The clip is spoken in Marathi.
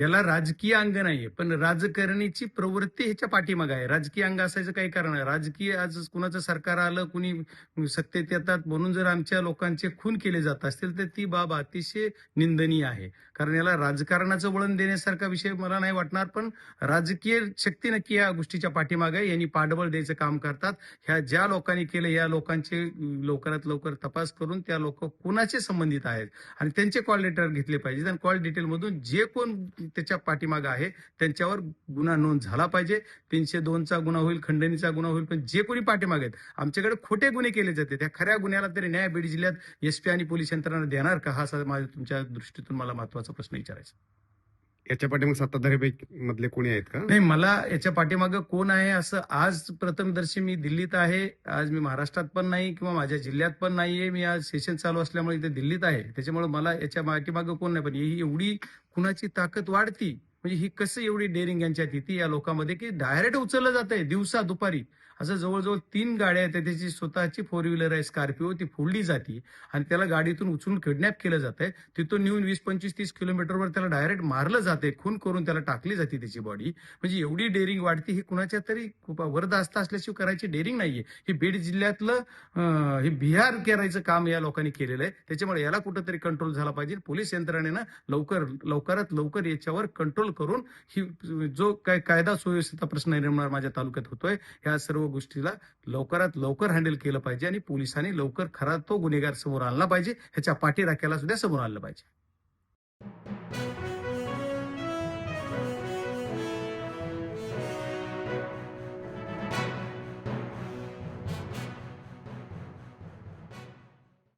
याला राजकीय अंग नाहीये पण राजकारणीची प्रवृत्ती ह्याच्या पाठीमागे आहे. राजकीय अंग असायचं काही कारण आहे राजकीय आज कुणाचं सरकार आलं कुणी सत्तेत येतात म्हणून जर आमच्या लोकांचे खून केले जात असतील तर ती बाब अतिशय निंदनीय आहे. कारण याला राजकारणाचं वळण देण्यासारखा विषय मला नाही वाटणार पण राजकीय शक्ती नक्की या गोष्टीच्या पाठीमागे आहे. यांनी पाठबळ द्यायचं काम करतात. ह्या ज्या लोकांनी केलं या लोकांचे लवकरात लवकर तपास करून त्या लोक कुणाचे संबंधित आहेत? आणि त्यांचे कॉल लेटर घेतले पाहिजेत. आणि कॉल डिटेल मधून जे कोण त्याच्या पाठीमागे आहे. त्यांच्यावर गुन्हा नोंद झाला पाहिजे. तीनशे दोनचा गुन्हा होईल खंडणीचा गुन्हा होईल पण जे कोणी पाठीमागे आहेत आमच्याकडे खोटे गुन्हे केले जाते. त्या खऱ्या गुन्ह्याला तरी न्याय बीड जिल्ह्यात एसपी आणि पोलीस यंत्रणा देणार का? हा असा माझ्या तुमच्या दृष्टीतून मला महत्त्वाचा प्रश्न विचारायचा याच्या पाठीमागे सत्ताधारी मधले कोणी आहेत का? नाही मला याच्या पाठीमागे कोण आहे असं आज प्रथमदर्शी मी दिल्लीत आहे. आज मी महाराष्ट्रात पण नाही किंवा माझ्या जिल्ह्यात पण नाहीये. मी आज सेशन चालू असल्यामुळे इथे दिल्लीत आहे. त्याच्यामुळे मला याच्या पाठीमागं कोण नाही. पण ही एवढी कुणाची ताकद वाढती म्हणजे ही कसं एवढी डेअरिंग यांच्यात येते या लोकांमध्ये की डायरेक्ट उचललं जात आहे दिवसा दुपारी. असं जवळजवळ तीन गाड्या आहेत त्याची स्वतःची फोर व्हीलर आहे स्कॉर्पिओ ती फोडली जाते. आणि त्याला गाडीतून उचलून किडनॅप केलं जात आहे तिथून नेऊन वीस पंचवीस तीस किलोमीटरवर त्याला डायरेक्ट मारलं जाते खून करून त्याला टाकली जाते त्याची बॉडी म्हणजे एवढी डेअरिंग वाढते ही कुणाच्या तरी वरदास्त असल्याशिवाय करायची डेअरिंग नाहीये. हे बीड जिल्ह्यातलं हे बिहार करायचं काम या लोकांनी केलेलं आहे. त्याच्यामुळे याला कुठंतरी कंट्रोल झाला पाहिजे. पोलीस यंत्रणेनं लवकर लवकरात लवकर याच्यावर कंट्रोल करून ही जो काय कायदा सुव्यवस्थेचा प्रश्न निर्माण माझ्या तालुक्यात होतोय या सर्व गोष्टीला लवकरात लवकर हँडल केलं पाहिजे आणि पोलिसांनी लवकर खरा तो गुन्हेगार समोर आणला पाहिजे ह्याच्या पाठीराख्याला सुद्धा समोर आणलं पाहिजे.